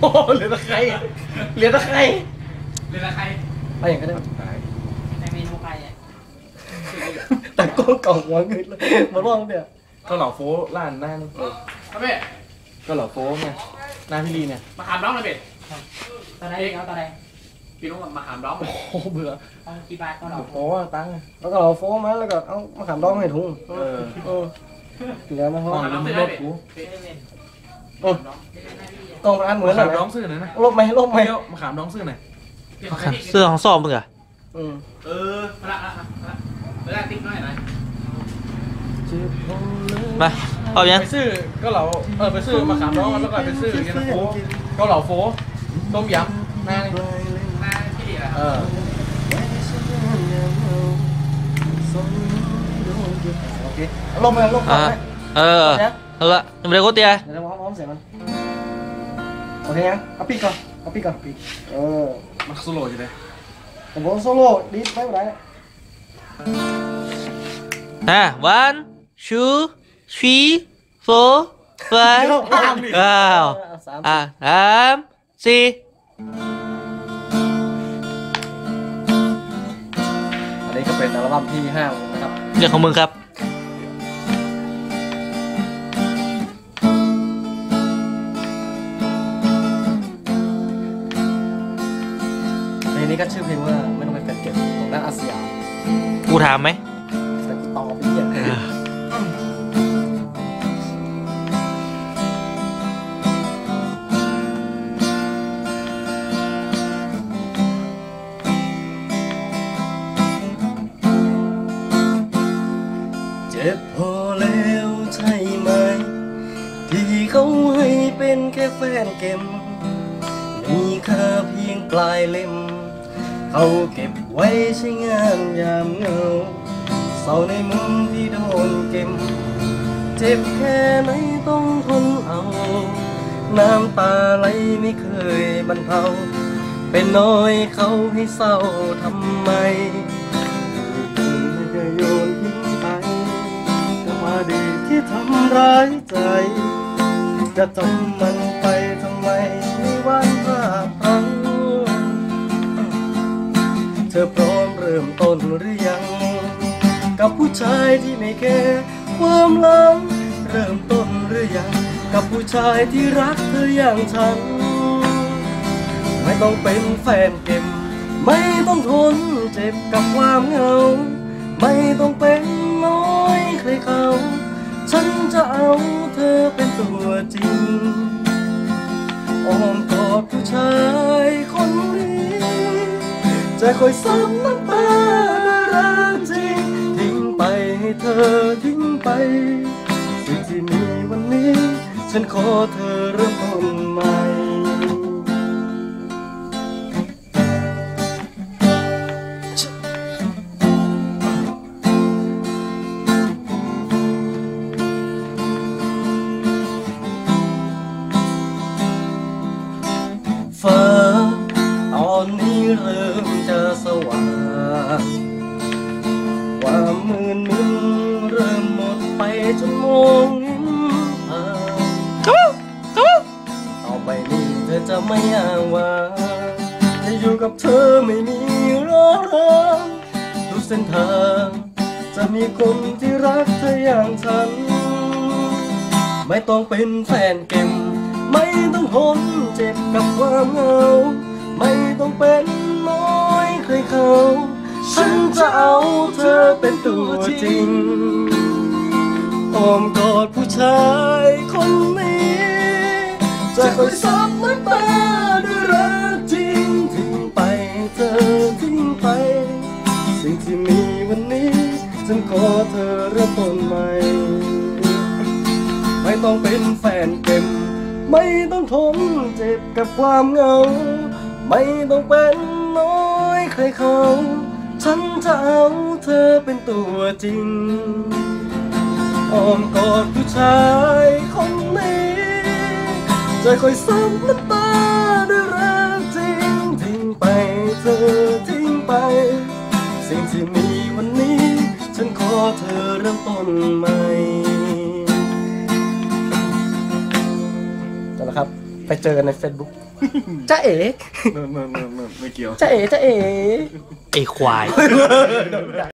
โอ้เหลือตะไคร้เหลือตะไคร้เรือละใครไปอย่างก็ได้ในเมนูใครอะแต่ก้นเก่าหัวเงินเลยมาลองเนี่ยก็เหล่าโฟร้านหน้านี่ครับพี่ก็เหล่าโฟไงหน้าพี่ลีเนี่ยมาขามร้องเลยพี่ตอนไหนเอาตอนไหนพี่น้องมาขามร้องโอ้โหเบื่อเอากี่บาทก็เราโฟว่าตังค์แล้วก็เหล่าโฟมาแล้วก็เอามาขามดองให้ถุงเออเออเหลือมาห้องขามร้องซื้อรได้ถพี่กูเซเว่นโอ้ กองร้านเหมือนมาเลขายมนะร้องซื้อหน่อยนะลบไหมลบไหมเดี๋ยวมาขามร้องซื้อหน่อยเสื้อของซ่อมมึงอะอืมเออมาละละละละละติ๊กน้อยหน่อยมาเอายังไปซื้อก็เหล่าเออไปซื้อมาขามร้องแล้วก็ไปซื้อเย็นตาโฟก็เหล่าโฟต้มยำหน้านี่มาที่ดีละเออโอเคลบไหมลบไหมอ่าเออเอาละยังไม่ได้โคตรเตีย เดี๋ยวเราพร้อมเสียงมัน โอเคยังเอาปีกก่อนเอาปีกก่อนปีกเออมาโซโล่อยู่เลยผมบอกโซโล่ดีไม่เป็นไรอะ one two three four five เก้าสามอะสามสี่อันนี้ก็เป็นอัลบั้มที่ห้านะครับเรื่องของมึงครับ ก็ชื่อเพลงว่าไม่ต้องไปแฟนเก็บของนักอาเซียนกูถามไหมแต่กูตอบไปเหี้ยเจ็บพอแล้วใช่ไหม ที่เขาให้เป็นแค่แฟนเกมมีค่าเพียงปลายเล่ม เขาเก็บไว้ใช้งานยามเงาเศร้าในมุมที่โดนเก็บ เจ็บแค่ไหนต้องทนเอา น้ำตาไหลไม่เคยบรรเทา เป็นน้อยเขาให้เศร้าทำไมไม่เคยโยนทิ้งไปก็มาดีที่ทำร้ายใจ จะจำมัน ธอพร้อมเริ่มต้นหรือยัง กับผู้ชายที่ไม่แคร์ความหลัง เริ่มต้นหรือยัง กับผู้ชายที่รักเธออย่างฉัน ไม่ต้องเป็นแฟนเก็มไม่ต้องทนเจ็บกับความเหงา ไม่ต้องเป็นน้อยใครเขา ฉันจะเอาเธอเป็นตัวจริงอ้อมกอดผู้ชายค จะคอยซ้ำน้ำตาด้วยรักจริงทิ้งไปให้เธอทิ้งไป สิ่งที่มีวันนี้ ฉันขอเธอเริ่มต้นใหม่ฟ้าตอนนี้เริ่ จนมองเห็นทางต่อไปนี้เธอจะไม่อ้างว่าจะอยู่กับเธอไม่มีรอรังทุกเส้นทาง จะมีคนที่รักเธออย่างฉัน ไม่ต้องเป็นแฟนเก็มไม่ต้องทนเจ็บกับความเหงา ไม่ต้องเป็นน้อยใครเขา ฉันจะเอาเธอเป็นตัวจริง อ้อมกอดผู้ชายคนนี้จะคอยซับน้ำตาด้วยรักจริงทิ้งไปเธอทิ้งไป สิ่งที่มีวันนี้ฉันขอเธอเริ่มต้นใหม่ ไม่ต้องเป็นแฟนเต็ม ไม่ต้องทนเจ็บกับความเหงา ไม่ต้องเป็นน้อยใครเขา ฉันจะเอาเธอเป็นตัวจริง อ้อมกอดผู้ชายคนนี้จะคอยซ้ำน้ำตาด้วยรักจริงทิ้งไปเธอทิ้งไป สิ่งที่มีวันนี้ ฉันขอเธอเริ่มต้นใหม่จบแล้วครับ ไปเจอกันใน Facebook จ้าเอ๋ไม่ไม่ไม่ไม่ไม่เกี่ยว จ้าเอ๋จ้าเอ๋ ไอ้ควาย